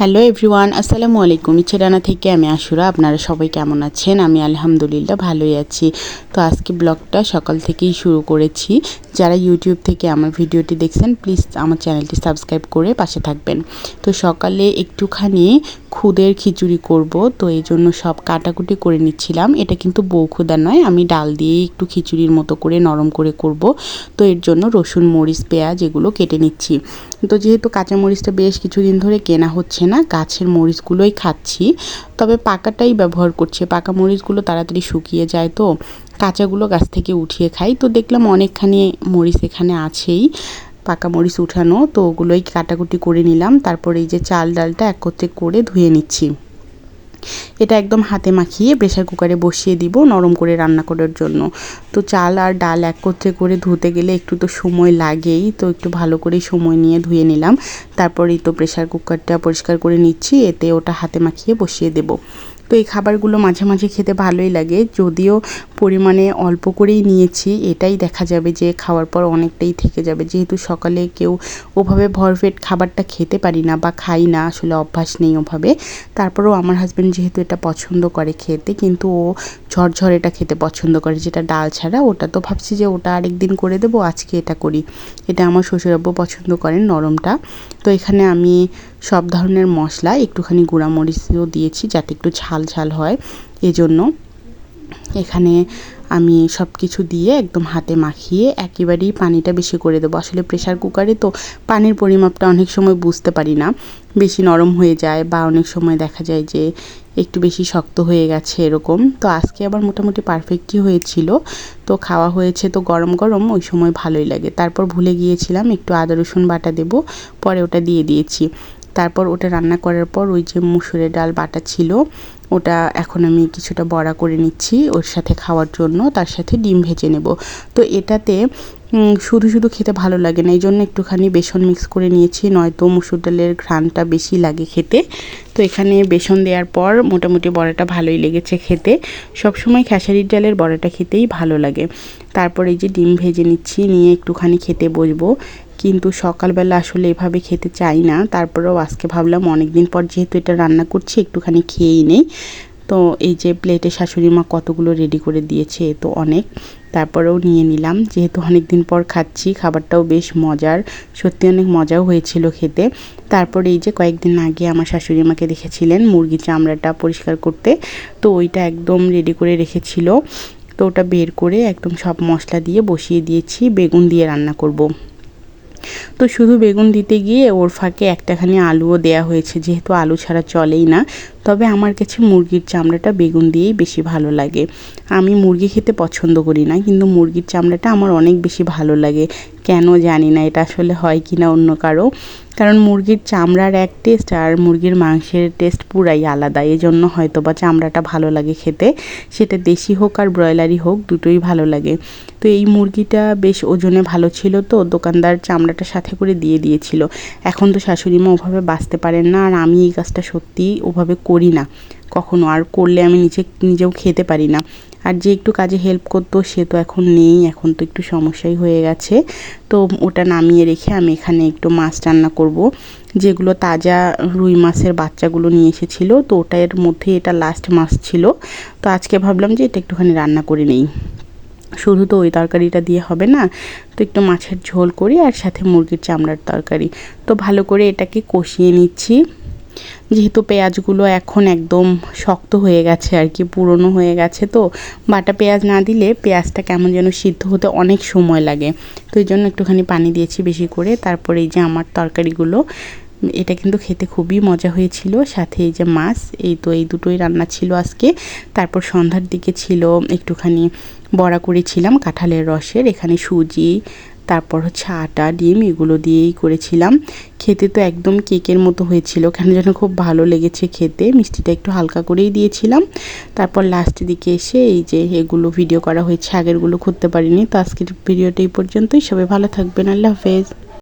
Hello everyone আসসালামু আলাইকুম। ইচ্ছেডানা থেকে আমি আশুরা, আপনারা সবাই কেমন আছেন? আমি আলহামদুলিল্লাহ ভালোই আছি। তো আজকে ব্লগটা সকাল থেকেই শুরু করেছি। যারা ইউটিউব থেকে আমার ভিডিওটি দেখছেন প্লিজ আমার চ্যানেলটি সাবস্ক্রাইব করে পাশে থাকবেন। তো সকালে একটুখানি খুদের খিচুড়ি করব, তো এই জন্য সব কাটাকুটি করে নিচ্ছিলাম। এটা কিন্তু বউ খুদা নয়, আমি ডাল দিয়ে একটু খিচুড়ির মতো করে নরম করে করব। তো এর জন্য রসুন, মরিচ, পেঁয়াজ এগুলো কেটে নিচ্ছি। তো যেহেতু কাঁচা মরিচটা বেশ কিছুদিন ধরে কেনা হচ্ছে না, গাছের মরিচগুলোই খাচ্ছি। তবে পাকাটাই ব্যবহার করছে। পাকা মরিচগুলো তাড়াতাড়ি শুকিয়ে যায় তো, কাঁচাগুলো গাছ থেকে উঠিয়ে খাই। তো দেখলাম অনেকখানি মরিচ এখানে আছেই, পাকা মরিচ উঠানো। তো ওগুলোই কাটাকুটি করে নিলাম। তারপর এই যে চাল ডালটা একত্রে করে ধুয়ে নিচ্ছি। এটা একদম হাতে মাখিয়ে প্রেশার কুকারে বসিয়ে দিব নরম করে রান্না করার জন্য। তো চাল আর ডাল একত্রে করে ধুতে গেলে একটু তো সময় লাগেই, তো একটু ভালো করে সময় নিয়ে ধুয়ে নিলাম। তারপরেই তো প্রেশার কুকারটা পরিষ্কার করে নিচ্ছি, এতে ওটা হাতে মাখিয়ে বসিয়ে দেবো। তো এই খাবারগুলো মাঝে মাঝে খেতে ভালোই লাগে। যদিও পরিমাণে অল্প করেই নিয়েছি, এটাই দেখা যাবে যে খাওয়ার পর অনেকটাই থেকে যাবে। যেহেতু সকালে কেউ ওভাবে ভরপেট খাবারটা খেতে পারি না বা খাই না, আসলে অভ্যাস নেই ওভাবে। তারপরেও আমার হাজব্যান্ড যেহেতু এটা পছন্দ করে খেতে, কিন্তু ও ঝরঝর এটা খেতে পছন্দ করে, যেটা ডাল ছাড়া। ওটা তো ভাবছি যে ওটা আরেক দিন করে দেবো, আজকে এটা করি। এটা আমার শ্বশুরাব্বু পছন্দ করেন নরমটা। তো এখানে আমি সব ধরনের মশলা, একটুখানি গুঁড়ামরিচও দিয়েছি যাতে একটু ঝাল ঝাল হয়। এজন্য এখানে আমি সব কিছু দিয়ে একদম হাতে মাখিয়ে একেবারেই পানিটা বেশি করে দেবো। আসলে প্রেশার কুকারে তো পানির পরিমাপটা অনেক সময় বুঝতে পারি না। বেশি নরম হয়ে যায় বা অনেক সময় দেখা যায় যে একটু বেশি শক্ত হয়ে গেছে এরকম। তো আজকে আবার মোটামুটি পারফেক্টই হয়েছিল। তো খাওয়া হয়েছে তো গরম গরম, ওই সময় ভালোই লাগে। তারপর ভুলে গিয়েছিলাম, একটু আদা রসুন বাটা দেবো, পরে ওটা দিয়ে দিয়েছি। তারপর ওটা রান্না করার পর ওই যে মুসুরের ডাল বাটা ছিল, ওটা এখন আমি কিছুটা বড়া করে নিচ্ছি ওর সাথে খাওয়ার জন্য, তার সাথে ডিম ভেজে নেব। তো এটাতে শুধু শুধু খেতে ভালো লাগে না এই জন্য একটুখানি বেসন মিক্স করে নিয়েছি, নয়তো মুসুর ডালের ঘ্রাণটা বেশি লাগে খেতে। তো এখানে বেসন দেওয়ার পর মোটামুটি বড়াটা ভালোই লেগেছে খেতে। সবসময় খেসারির ডালের বড়াটা খেতেই ভালো লাগে। তারপর এই যে ডিম ভেজে নিচ্ছি, নিয়ে একটুখানি খেতে বসবো। কিন্তু সকালবেলা আসলে এভাবে খেতে চাই না। তারপরেও আজকে ভাবলাম অনেক দিন পর যেহেতু এটা রান্না করছি, একটুখানি খেয়েই নেই। তো এই যে প্লেটে শাশুড়ি মা কতগুলো রেডি করে দিয়েছে তো অনেক। তারপরেও নিয়ে নিলাম। যেহেতু অনেক দিন পর খাচ্ছি, খাবারটাও বেশ মজার। সত্যি অনেক মজাও হয়েছিল খেতে। তারপরে এই যে কয়েকদিন আগে আমার শাশুড়ি মাকে দেখেছিলেন মুরগি চামড়াটা পরিষ্কার করতে, তো ওইটা একদম রেডি করে রেখেছিল। তো ওটা বের করে একদম সব মশলা দিয়ে বসিয়ে দিয়েছি, বেগুন দিয়ে রান্না করব। তো শুধু বেগুন দিতে গিয়ে ওর ফাঁকে একটাখানি আলুও দেয়া হয়েছে, যেহেতু আলু ছাড়া চলেই না। তবে আমার কাছে মুরগির চামড়াটা বেগুন দিয়েই বেশি ভালো লাগে। আমি মুরগি খেতে পছন্দ করি না, কিন্তু মুরগির চামড়াটা আমার অনেক বেশি ভালো লাগে। কেন জানি না, এটা আসলে হয় কি না অন্য কারও। কারণ মুরগির চামড়ার এক টেস্ট আর মুরগির মাংসের টেস্ট পুরাই আলাদা। এই জন্য হয়তো বা চামড়াটা ভালো লাগে খেতে। সেটা দেশি হোক আর ব্রয়লারই হোক, দুটোই ভালো লাগে। তো এই মুরগিটা বেশ ওজনে ভালো ছিল তো, দোকানদার চামড়াটা সাথে করে দিয়ে দিয়েছিল। এখন তো শাশুড়ি মা ওভাবে বাঁচতে পারেন না, আর আমি এই কাজটা সত্যিই ওভাবে করি না। কখনো আর করলে আমি নিজে, নিজেও খেতে পারি না। আর যে একটু কাজে হেল্প করতো, সে তো এখন নেই। এখন তো একটু সমস্যাই হয়ে গেছে। তো ওটা নামিয়ে রেখে আমি এখানে একটু মাছ রান্না করব। যেগুলো তাজা রুই মাছের বাচ্চাগুলো নিয়ে এসেছিল, তো ওটার মধ্যে এটা লাস্ট মাছ ছিল। তো আজকে ভাবলাম যে এটা একটুখানি রান্না করে নেই। শুধু তো ওই তরকারিটা দিয়ে হবে না, তো একটু মাছের ঝোল করি আর সাথে মুরগির চামড়ার তরকারি। তো ভালো করে এটাকে কষিয়ে নিচ্ছি। যেহেতু পেঁয়াজগুলো এখন একদম শক্ত হয়ে গেছে আর কি, পুরনো হয়ে গেছে তো, বাটা পেঁয়াজ না দিলে পেঁয়াজটা কেমন যেন সিদ্ধ হতে অনেক সময় লাগে। তো এই জন্য একটুখানি পানি দিয়েছি বেশি করে, তারপরে এই যে আমার তরকারিগুলো, এটা কিন্তু খেতে খুবই মজা হয়েছিল, সাথে এই যে মাছ, এই তো এই দুটোই রান্না ছিল আজকে। তারপর সন্ধ্যার দিকে ছিল একটুখানি বড়া করেছিলাম কাঁঠালের রসের, এখানে সুজি তারপর হচ্ছে আটা, ডিম এগুলো দিয়েই করেছিলাম। খেতে তো একদম কেকের মতো হয়েছিল, কেন যেন খুব ভালো লেগেছে খেতে। মিষ্টিটা একটু হালকা করেই দিয়েছিলাম। তারপর লাস্টের দিকে এসে এই যে এগুলো ভিডিও করা হয়েছে, আগেরগুলো করতে পারিনি। তো আজকের ভিডিওটা এই পর্যন্তই। সবাই ভালো থাকবেন। আল্লাহ হাফেজ।